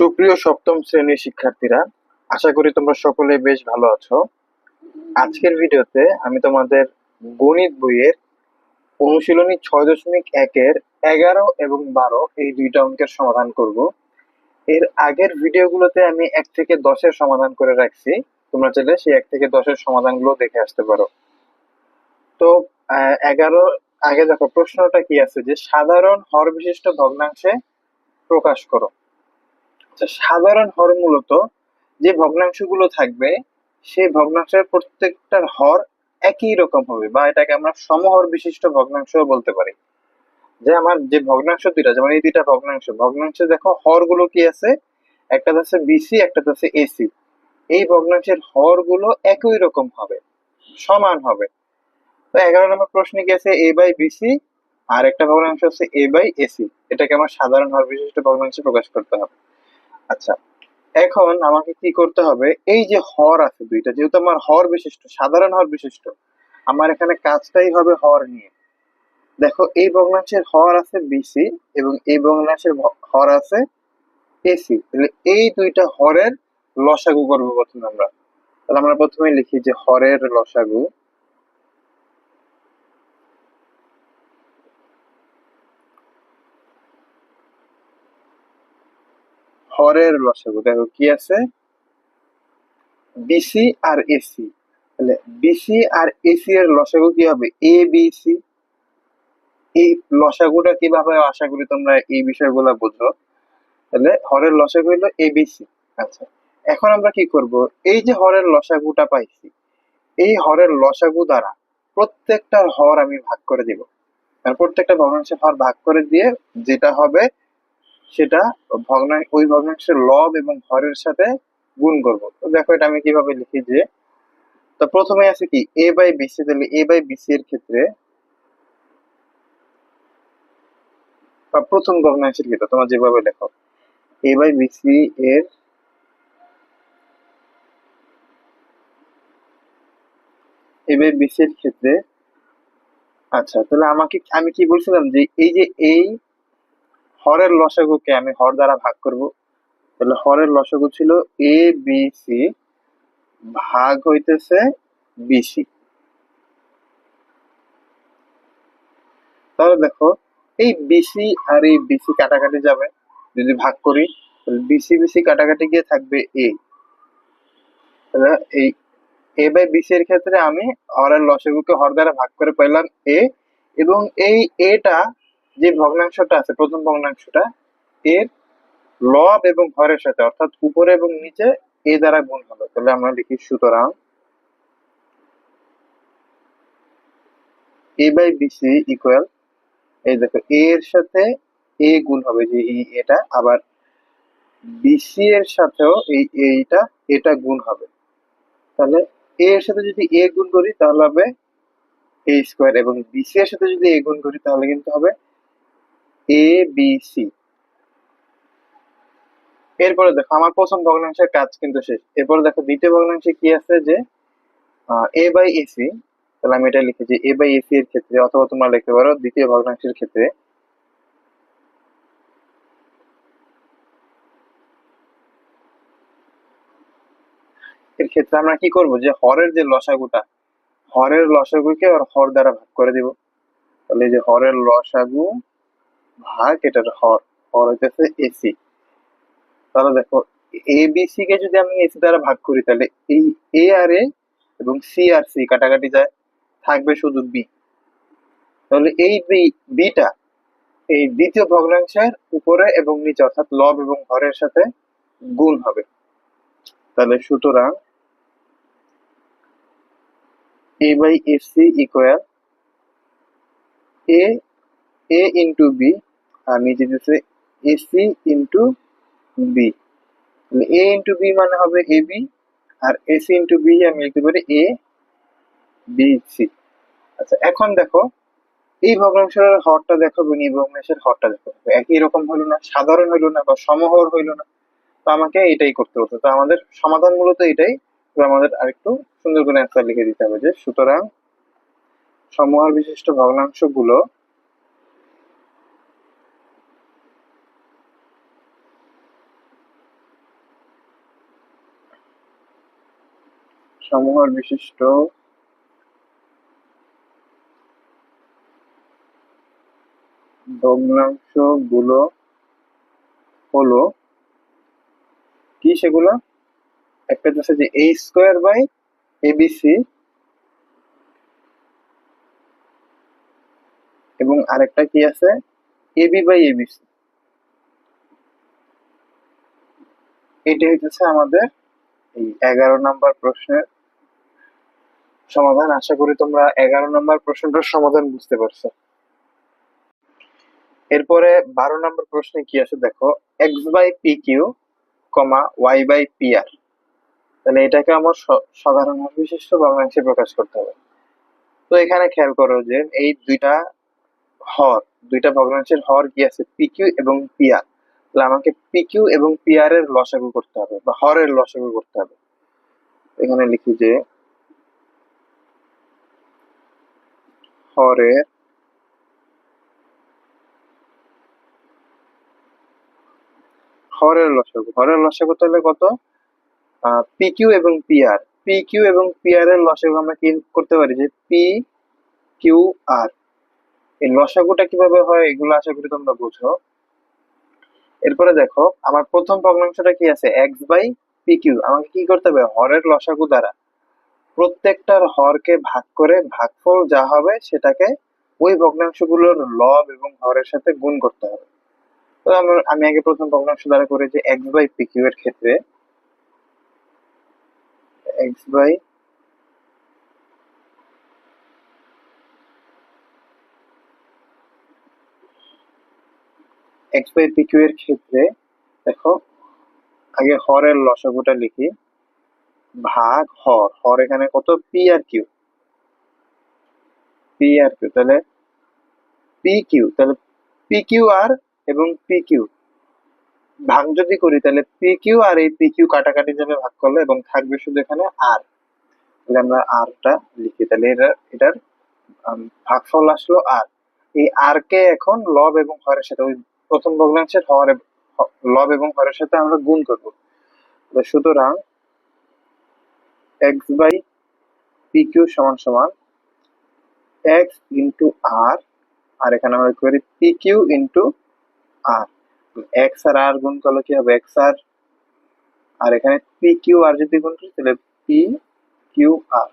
সুপ্রিয় সপ্তম শ্রেণির শিক্ষার্থীরা, আশা করি তোমরা সকলে বেশ ভালো আছো। আজকের ভিডিওতে আমি তোমাদের গণিত বইয়ের অনুশীলনী ছয় দশমিক একের এগারো এবং বারো এই দুইটা অঙ্কের সমাধান করব। এর আগের ভিডিওগুলোতে আমি এক থেকে দশের সমাধান করে রাখছি। তোমরা চাইলে সেই এক থেকে দশের সমাধানগুলো দেখে আসতে পারো। তো এগারো, আগে দেখো, প্রশ্নটা কি আছে? যে সাধারণ হর বিশিষ্ট ভগ্নাংশে প্রকাশ করো। সাধারণ হর মূলত যে ভগ্নাংশগুলো থাকবে, সেই ভগ্নাংশের প্রত্যেকটার হর একই রকম হবে বা এটাকে আমরা সমহর বিশিষ্ট ভগ্নাংশ বলতে পারি। যে আমার যে ভগ্নাংশ দুইটা, যেমন এই দুইটা ভগ্নাংশ, ভগ্নাংশে দেখো হরগুলো কি আছে? একটা আছে বিসি একটা আছে এসি এই ভগ্নাংশের হরগুলো একই রকম হবে, সমান হবে। তো এগারো নম্বর প্রশ্নে কি আছে? এ বাই বিসি আর একটা ভগ্নাংশ হচ্ছে এ বাই এসি এটাকে আমার সাধারণ হর বিশিষ্ট ভগ্নাংশে প্রকাশ করতে হবে। আচ্ছা এখন আমাকে কি করতে হবে? এই যে হর আছে দুইটা, যেহেতু আমার হর বিশিষ্ট, সাধারণ হর বিশিষ্ট, আমার এখানে কাজটাই হবে হর নিয়ে। দেখো, এই ভগ্নাংশের হর আছে বিসি এবং এই ভগ্নাংশের হর আছে এসি তাহলে এই দুইটা হরের লসাগু করব প্রথমে আমরা। তাহলে আমরা প্রথমে লিখি যে হরের লসাগু হরের লসাগু দেখো কি আছে? বিসি আর এসি তাহলে বিসি আর এসি এর লসাগু কি হবে? এ বি সি এই লসাগুটা কীভাবে আশা করি তোমরা এই বিষয়গুলো বুঝো? তাহলে হরের লসাগু হলো এ বি সি আচ্ছা এখন আমরা কি করব? এই যে হরের লসাগুটা পাইছি, এই হরের লসাগু দ্বারা প্রত্যেকটার হর আমি ভাগ করে দিব। প্রত্যেকটা ভগ্নাংশের হর ভাগ করে দিয়ে যেটা হবে সেটা ভগ্নাংশ ওই ভগ্নাংশের লব এবং হরের সাথে গুণ করব। তো দেখো এটা আমি কীভাবে লিখি যে, তো প্রথমে আছে কি এ বাই বিসি তাহলে এ বাই বিসি এর ক্ষেত্রে বা প্রথম ভগ্নাংশের ক্ষেত্রে তোমার যেভাবে লেখো। এ বাই বিসি এর এ বাই বিসি এর ক্ষেত্রে আচ্ছা তাহলে আমাকে, আমি কি বলছিলাম যে, এই যে এই হরের লসাগুকে আমি হর দ্বারা ভাগ করব। তাহলে হরের লসাগু ছিল এ বি সি ভাগ হইতেছে বিসি তাহলে দেখো, এই বিসি আর এই বিসি কাটাকাটি যাবে। যদি ভাগ করি বিসি বিসি কাটাকাটি গিয়ে থাকবে এ তাহলে এই এ বাই বিসি এর ক্ষেত্রে আমি হরের লসাগুকে হর দ্বারা ভাগ করে পেলাম এ এবং এই এটা যে ভগ্নাংশটা আছে, প্রথম ভগ্নাংশটা, এর লব এবং হরের সাথে, অর্থাৎ উপরে এবং নিচে এ দ্বারা গুণ হবে তাহলে আমরা লিখি সুতরাং এ বাই বিসি ইকুয়াল এই দেখো এ এর সাথে এ গুণ হবে যে এই এটা, আবার বিসি এর সাথেও এই এইটা, এটা গুণ হবে। তাহলে এ এর সাথে যদি এ গুণ করি, তাহলে হবে এ স্কোয়ার, এবং বিসি এর সাথে যদি এ গুণ করি, তাহলে কিন্তু হবে এ বি সি এরপরে দেখো, আমার প্রথম ভগ্নাংশের কাজ কিন্তু শেষ। এরপরে দেখো, দ্বিতীয় ভগ্নাংশে কি আছে যে এ বাই এসি তাহলে আমি এটা লিখেছি এ বাই এসি এর ক্ষেত্রে, অথবা তোমরা লিখতে পারো দ্বিতীয় ভগ্নাংশের ক্ষেত্রে। এর ক্ষেত্রে আমরা কি করব যে, হরের যে লসাগুটা, হরের লসাগুকে আর হর দ্বারা ভাগ করে দিব। তাহলে যে হরের লসাগু ভাগ, এটার হর হর হইতেছে এসি তাহলে দেখো এ বি সি কে যদি আমি এসি দ্বারা ভাগ করি, তাহলে এই এ আর এ এবং সি আর সি কাটাকাটি যায়, থাকবে শুধু বি তাহলে এই বি বিটা এই দ্বিতীয় ভগ্নাংশের উপরে এবং নিচে, অর্থাৎ লব এবং হরের সাথে গুণ হবে। তাহলে সুতরাং A by F C equal A A into B আর নিচে দিচ্ছে A C into B A into B মানে হবে এ বি আর এসি ইন্টু বি আমি লিখতে পারি এ বি সি আচ্ছা এখন দেখো, এই ভগ্নাংশের হরটা দেখো এবং এই ভগ্নাংশের হরটা দেখো। একই রকম হলো না, সাধারণ হলো না বা সমহর হইল না। তো আমাকে এটাই করতে হতো। তো আমাদের সমাধান মূলত এটাই। তো আমাদের আরেকটু সুন্দর করে অ্যান্সার লিখে দিতে হবে যে, সুতরাং সমহর বিশিষ্ট ভগ্নাংশগুলো সমূহর বিশিষ্ট। ভগ্নাংশগুলো হলো কি সেগুলো? একটা হচ্ছে যে এ স্কোয়ার বাই এবিসি এবং আরেকটা কি আছে? এবি বাই এবিসি এটা হচ্ছে আমাদের এই এগারো নাম্বার প্রশ্নের সমাধান। আশা করি তোমরা এগারো নম্বর প্রশ্নটার সমাধান বুঝতে পারছ। এরপরে বারো নম্বর প্রশ্নে কি আছে দেখো? X by P Q comma Y by P R তাহলে এটাকে আমার সাধারণ বিশিষ্ট বাংলাদেশে প্রকাশ করতে হবে। তো এখানে খেয়াল করো যে এই দুইটা হর, দুইটা ভগ্নাংশের হর কি আছে? পি কিউ এবং পি আর তাহলে আমাকে পি কিউ এবং পি আর এর লসাগু করতে হবে বা হরের লসাগু করতে হবে। এখানে লিখি যে হরের হরের লসাগু। হরের লসাগু তাহলে কত? পি কিউ এবং পি আর পি কিউ এবং পি আর এর লসাগু আমরা কি করতে পারি? যে পি কিউ আর এই লসাগুটা কীভাবে হয় এগুলো আশা করি তোমরা বুঝো। এরপরে দেখো, আমার প্রথম ভগ্নাংশটা কি আছে? এক্স বাই পি কিউ আমাকে কি করতে হবে? হরের লসাগু দ্বারা। প্রত্যেকটার হরকে ভাগ করে ভাগফল যা হবে সেটাকে ওই ভগ্নাংশগুলোর লব এবং হরের সাথে গুণ করতে হবে। আমি আগে প্রথম ভগ্নাংশ দ্বারা করে যে এক্স বাই পি কিউ এর ক্ষেত্রে। X by X by P Q এর ক্ষেত্রে, দেখো, আগে হরের লসাগুটা লিখি। ভাগ হর হর এখানে কত? P R Q P R Q তাহলে পি কিউ তাহলে পি কিউ আর এবং পি কিউ ভাগ যদি করি, তাহলে পি কিউ আর এই পি কিউ কাটাকাটি যাবে ভাগ করলে এবং থাকবে শুধু এখানে আর তাহলে আমরা আরটা লিখি, তাহলে এটা, এটার ভাগফল আসলো আর এই আর কে এখন লব এবং হরের সাথে, ওই প্রথম ভগ্নাংশের হর লব এবং হরের সাথে আমরা গুণ করব। সুতরাং এক্স বাই পি সমান সমান এক্স ইন্টু আর আর এখানে আমরা করি P Q into R X আর আর গুণ করলে কি হবে? এক্স আর আর এখানে পি আর যদি গুণ করি, তাহলে পি কিউ আর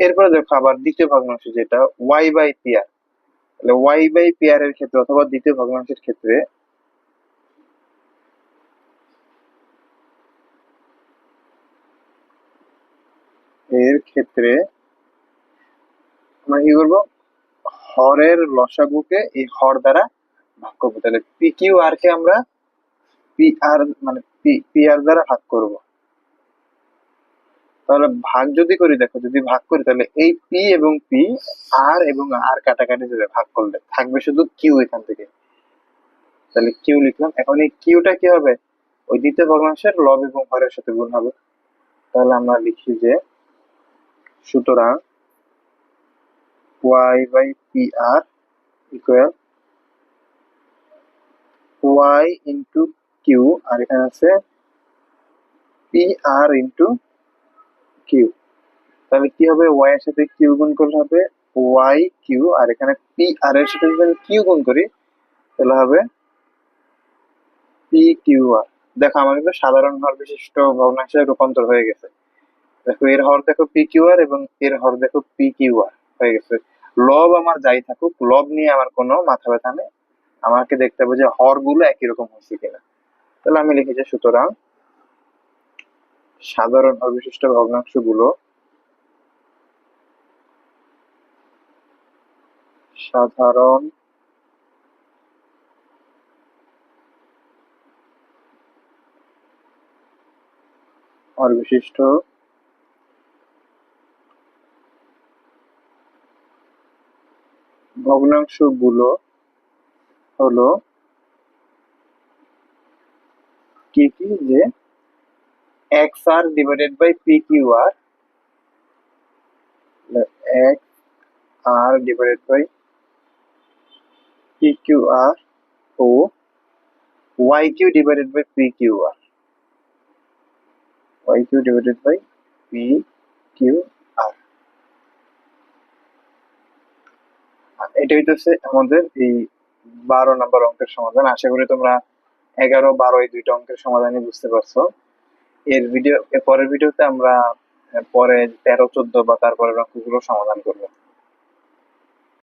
এরপরে দেখো আবার দ্বিতীয় ভগ্নাংশ যেটা ওয়াই বাই পি আর তাহলে ওয়াই বাই পি আর এর ক্ষেত্রে অথবা দ্বিতীয় ভগ্নাংশের ক্ষেত্রে এর ক্ষেত্রে আমরা কি করব? হরের লসাগুকে এই হর দ্বারা ভাগ করব। তাহলে পি কিউ আর কে আমরা পি আর মানে পি আর দ্বারা ভাগ করব। তাহলে ভাগ যদি করি, দেখো, যদি ভাগ করি, তাহলে এই পি এবং পি আর এবং আর কাটাকাটি যাবে ভাগ করলে, থাকবে শুধু কিউ এখান থেকে। তাহলে কিউ লিখলাম। এখন এই কিউটা কি হবে? ওই দ্বিতীয় ভগ্নাংশের লব এবং হরের সাথে গুণ হবে। তাহলে আমরা লিখি যে সুতরাং Y by P R equal Y into Q আর এখানে আছে পি আর ইন্টু কিউ তাহলে কি হবে? ওয়াই এর সাথে কিউ গুণ করলে হবে ওয়াই কিউ আর এখানে পি আর এর সাথে যদি কিউ গুণ করি, তাহলে হবে পি কিউ আর দেখো, আমার কিন্তু সাধারণ হর বিশিষ্ট ভগ্নাংশে রূপান্তর হয়ে গেছে। দেখো, এর হর দেখো পি কিউ আর এবং এর হর দেখো পি কিউ আর হয়ে গেছে। লব আমার যাই থাকুক, লব নিয়ে আমার কোনো মাথা ব্যথা নেই। আমাকে দেখতে হবে যে হরগুলো একই রকম হয়েছে কিনা। তাহলে আমি লিখেছি সুতরাং সাধারণ হর বিশিষ্ট ভগ্নাংশগুলো সাধারণ হর বিশিষ্ট ভগ্নাংশগুলো হলো কি কি? যে X R divided by P Q R X R divided by P Q R O Y Q divided by P Q R Y Q divided by P Q R এটা হচ্ছে আমাদের এই বারো নাম্বার অঙ্কের সমাধান। আশা করি তোমরা এগারো, বারো এই দুইটা অঙ্কের সমাধানই বুঝতে পারছ। এর ভিডিও এর পরের ভিডিওতে আমরা পরে তেরো, চোদ্দ বা তারপরের অঙ্কগুলো সমাধান করব।